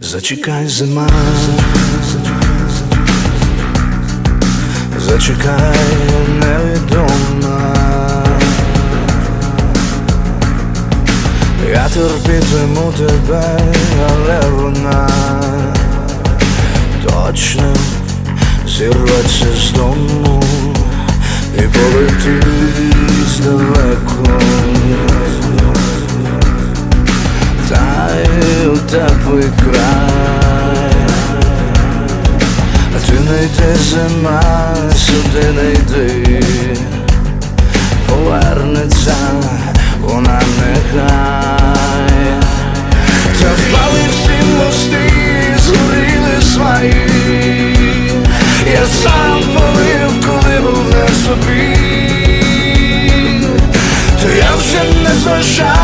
Зачекай зима, зачекай невідома. Я терпітиму тебе, але вона точно зірветься з дому і полетить теплый край, а ти не зима, сюди не йди, повернеться вона нехай, та впали всі мости, згоріли свої, я сам полив, коли був не собі, то я вже не зважав.